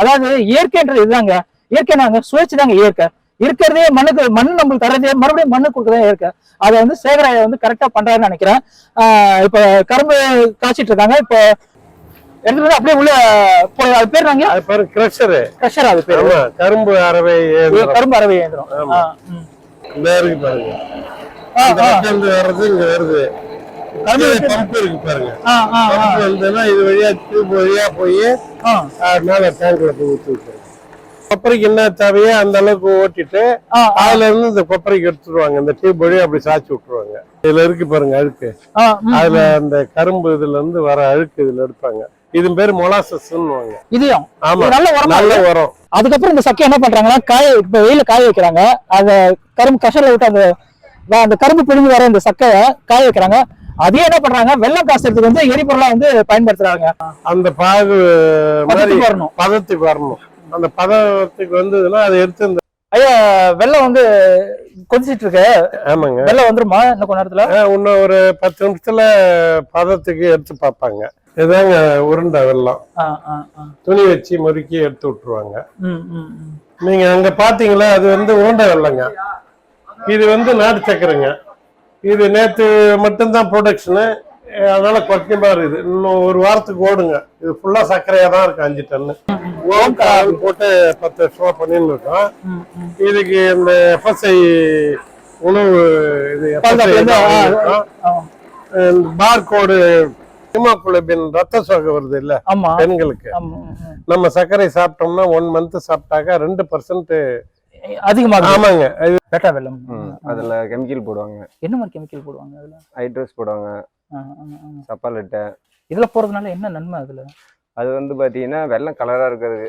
அதாவது இயற்கைன்றது இதுதாங்க. இயற்கை நாங்க சுழற்சி தாங்க இயற்கை. இருக்கிறதே மண்ணுக்கு மண் நம்மளுக்கு தரதே மறுபடியும் மண்ணு கொடுக்கறதே இயற்கை. அதை வந்து சேகராய வந்து கரெக்டா பண்றாருன்னு நினைக்கிறேன். இப்ப கரும்பு காய்ச்சிட்டு இருக்காங்க. இப்போ எடுத்துட்டு அப்படியே உள்ள அது பேர் நாங்க அது பேரு கிரஷரு க்ரஷர் அது பேரு. கரும்பு இயந்திரம். கரும்பு அறவை இயந்திரம். இந்த இருக்கு பாருங்க. வர்றது இங்க வருது. பம்ப் இருக்கு பாருங்க. ஆ, ஆ, ஆ, பம்ப் வந்ததுன்னா இது வழியா டியூப் வழியா போய் ஆ. மேல டேங்க்ல போய் ஊற்றி விட்டுருங்க கொப்பரைக்கு என்ன தேவையோ அந்த அளவுக்கு ஓட்டிட்டு அதுல இருந்து இந்த கொப்பரைக்கு எடுத்துருவாங்க. இந்த டியூப் வழியா அப்படி சாய்ச்சி விட்டுருவாங்க. இதுல இருக்கு பாருங்க அழுக்கு. அதுல அந்த கரும்பு இதுல இருந்து வர அழுக்கு இதுல எடுப்பாங்க. இது பேரு மொலாசஸ்ன்னு இதையும். ஆமா. நல்ல உரமா நல்ல. உரம். அதுக்கப்புறம் இந்த சக்கையை என்ன பண்றாங்கன்னா காய இப்ப வெயில காய வைக்கிறாங்க. அந்த கரும்பு கஷர்ல விட்டு அந்த அந்த கரும்பு பிழிஞ்சு வர இந்த சக்கையை காய வைக்கிறாங்க. அதையே என்ன பண்றாங்க? வெள்ளம் காசுறதுக்கு வந்து எரிபொருளா வந்து பயன்படுத்துறாங்க. அந்த பாகு வரணும். பதத்துக்கு வரணும். அந்த பதத்துக்கு வந்ததுன்னா அதை எடுத்து ஐயா வெள்ளம் வந்து கொதிச்சிட்டு இருக்கு. ஆமாங்க. வெள்ளம் வந்துருமா இன்னும் கொஞ்ச நேரத்துல? இன்னும் ஒரு பத்து நிமிஷத்துல பதத்துக்கு எடுத்து பார்ப்பாங்க. இதாங்க உருண்டை ஆ. துணி வச்சு முறுக்கி எடுத்து விட்டுருவாங்க. நீங்க அங்க பாத்தீங்களா? அது வந்து உருண்டை வெல்லங்க இது வந்து நாட்டு சக்கரைங்க. இது நேத்து மட்டும்தான் ப்ரொடக்ஷனு அதனால கொஞ்சமா இருக்குது இன்னும் ஒரு வாரத்துக்கு ஓடுங்க. இது ஃபுல்லா சர்க்கரையா தான் இருக்கு அஞ்சு டன்னு போட்டு பத்து வருஷமா பண்ணின்னு இருக்கோம். இதுக்கு இந்த எஃப்எஸ்ஐ உணவு இது பார் கோடு ஹிமோகுளோபின் ரத்த சோகை வருது இல்ல? பெண்களுக்கு. நம்ம சர்க்கரை சாப்பிட்டோம்னா ஒன் மந்த் சாப்பிட்டாக்கா ரெண்டு பர்சன்ட் அதிகமாகுது. ஆமாங்க. பேட்டா வெள்ளம் அதுல கெமிக்கல் போடுவாங்க. என்ன மாதிரி கெமிக்கல் போடுவாங்க அதுல? ஹைட்ரோஸ் போடுவாங்க. சப்பாலட்டை. இதுல போறதுனால என்ன நன்மை அதுல? அது வந்து பாத்தீங்கன்னா வெள்ளம் கலரா இருக்கிறது.